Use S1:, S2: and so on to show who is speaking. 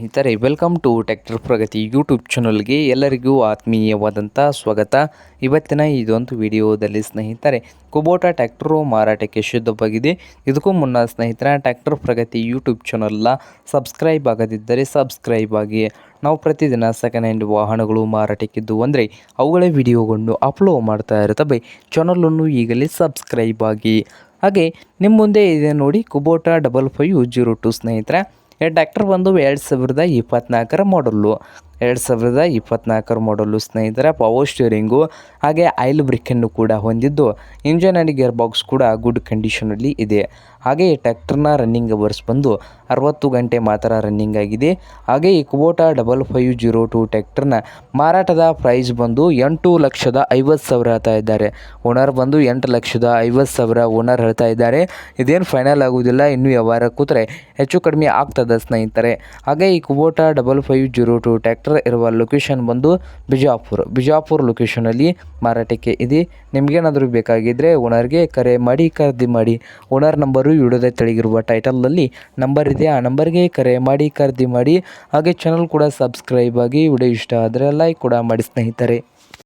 S1: ಸ್ನೇಹಿತರೆ, welcome to tractor Pragati YouTube ಚಾನಲ್ಗೆ ಎಲ್ಲರಿಗೂ ಆತ್ಮೀಯವಾದಂಥ ಸ್ವಾಗತ. ಇವತ್ತಿನ ಇದೊಂದು ವಿಡಿಯೋದಲ್ಲಿ ಸ್ನೇಹಿತರೆ, ಕುಬೋಟ ಟ್ಯಾಕ್ಟರು ಮಾರಾಟಕ್ಕೆ ಶುದ್ಧವಾಗಿದೆ ಇದಕ್ಕೂ ಮುನ್ನ ಸ್ನೇಹಿತರ, ಟ್ಯಾಕ್ಟರ್ ಪ್ರಗತಿ ಯೂಟ್ಯೂಬ್ ಚಾನಲ್ನ ಸಬ್ಸ್ಕ್ರೈಬ್ ಆಗದಿದ್ದರೆ ಸಬ್ಸ್ಕ್ರೈಬ್ ಆಗಿ. ನಾವು ಪ್ರತಿದಿನ ಸೆಕೆಂಡ್ ಹ್ಯಾಂಡ್ ವಾಹನಗಳು ಮಾರಾಟಕ್ಕಿದ್ದು ಅಂದರೆ, ಅವುಗಳ ವಿಡಿಯೋಗಳನ್ನು ಅಪ್ಲೋಡ್ ಮಾಡ್ತಾ ಇರ್ತವೆ ಚಾನಲನ್ನು ಈಗಲೇ ಸಬ್ಸ್ಕ್ರೈಬ್ ಆಗಿ. ಹಾಗೆ ನಿಮ್ಮ ಮುಂದೆ ಇದೆ ನೋಡಿ Kubota double five zero two ಸ್ನೇಹಿತರೆ. ಈ ಟ್ರ್ಯಾಕ್ಟರ್ ಬಂದು ಎರಡು ಸಾವಿರದ ಇಪ್ಪತ್ತ್ನಾಲ್ಕರ ಮಾಡಲ್ಲು ಎರಡು ಸಾವಿರದ ಇಪ್ಪತ್ನಾಲ್ಕರ ಮಾಡಲು ಸ್ನೇಹಿತರ ಪವರ್ ಸ್ಟೀರಿಂಗು ಹಾಗೆ ಆಯಿಲ್ ಬ್ರೇಕನ್ನು ಕೂಡ ಹೊಂದಿದ್ದು ಇಂಜನ್ ಆ್ಯಂಡ್ ಗೇರ್ ಬಾಕ್ಸ್ ಕೂಡ ಗುಡ್ ಕಂಡೀಷನಲ್ಲಿ ಇದೆ. ಹಾಗೆ ಟ್ಯಾಕ್ಟರ್ನ ರನ್ನಿಂಗ್ ಅವರ್ಸ್ ಬಂದು ಅರವತ್ತು ಗಂಟೆ ಮಾತ್ರ ರನ್ನಿಂಗ್ ಆಗಿದೆ. ಹಾಗೆ ಈ Kubota double five zero two ಟ್ಯಾಕ್ಟರ್ನ ಮಾರಾಟದ ಪ್ರೈಸ್ ಬಂದು ಎಂಟು ಲಕ್ಷದ ಐವತ್ತು ಸಾವಿರ ಹೇಳ್ತಾ ಇದ್ದಾರೆ. ಓನರ್ ಬಂದು ಎಂಟು ಲಕ್ಷದ ಐವತ್ತು ಸಾವಿರ ಓನರ್ ಹೇಳ್ತಾ ಇದ್ದಾರೆ. ಇದೇನು ಫೈನಲ್ ಆಗುವುದಿಲ್ಲ ಇನ್ನೂ ವ್ಯವಹಾರ ಕೂತ್ರೆ ಹೆಚ್ಚು ಕಡಿಮೆ ಆಗ್ತದೆ ಸ್ನೇಹಿತರೆ. ಹಾಗೆ ಈ Kubota double five zero two ಇರುವ ಲೊಕೇಶನ್ ಬಂದು ಬಿಜಾಪುರ್. ಬಿಜಾಪುರ್ ಲೊಕೇಶನಲ್ಲಿ ಮಾರಾಟಕ್ಕೆ ಇದೆ. ನಿಮಗೇನಾದರೂ ಬೇಕಾಗಿದ್ದರೆ ಓನರ್ಗೆ ಕರೆ ಮಾಡಿ, ಖರೀದಿ ಮಾಡಿ. ಓನರ್ ನಂಬರು ವಿಡಿಯೋದ ತೆಳಗಿರುವ ಟೈಟಲ್ನಲ್ಲಿ ನಂಬರ್ ಇದೆ. ಆ ನಂಬರ್ಗೆ ಕರೆ ಮಾಡಿ, ಖರೀದಿ ಮಾಡಿ. ಹಾಗೆ ಚಾನಲ್ ಕೂಡ ಸಬ್ಸ್ಕ್ರೈಬ್ ಆಗಿ ವಿಡಿಯೋ ಇಷ್ಟ ಆದರೆ ಲೈಕ್ ಕೂಡ ಮಾಡಿ ಸ್ನೇಹಿತರೆ.